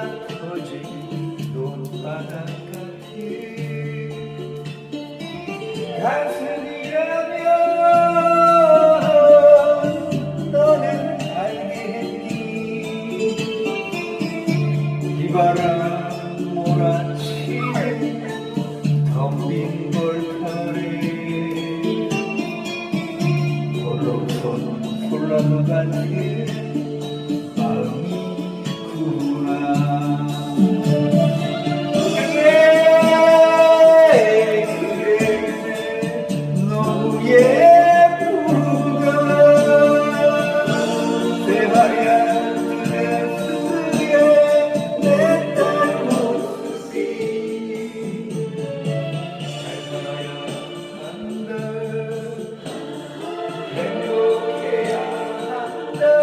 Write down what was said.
터진 논바닥 같은 가슴이라면 너는 알겠니? 비바람 몰아치는 텅빈 골터에 홀로 손 같은 love.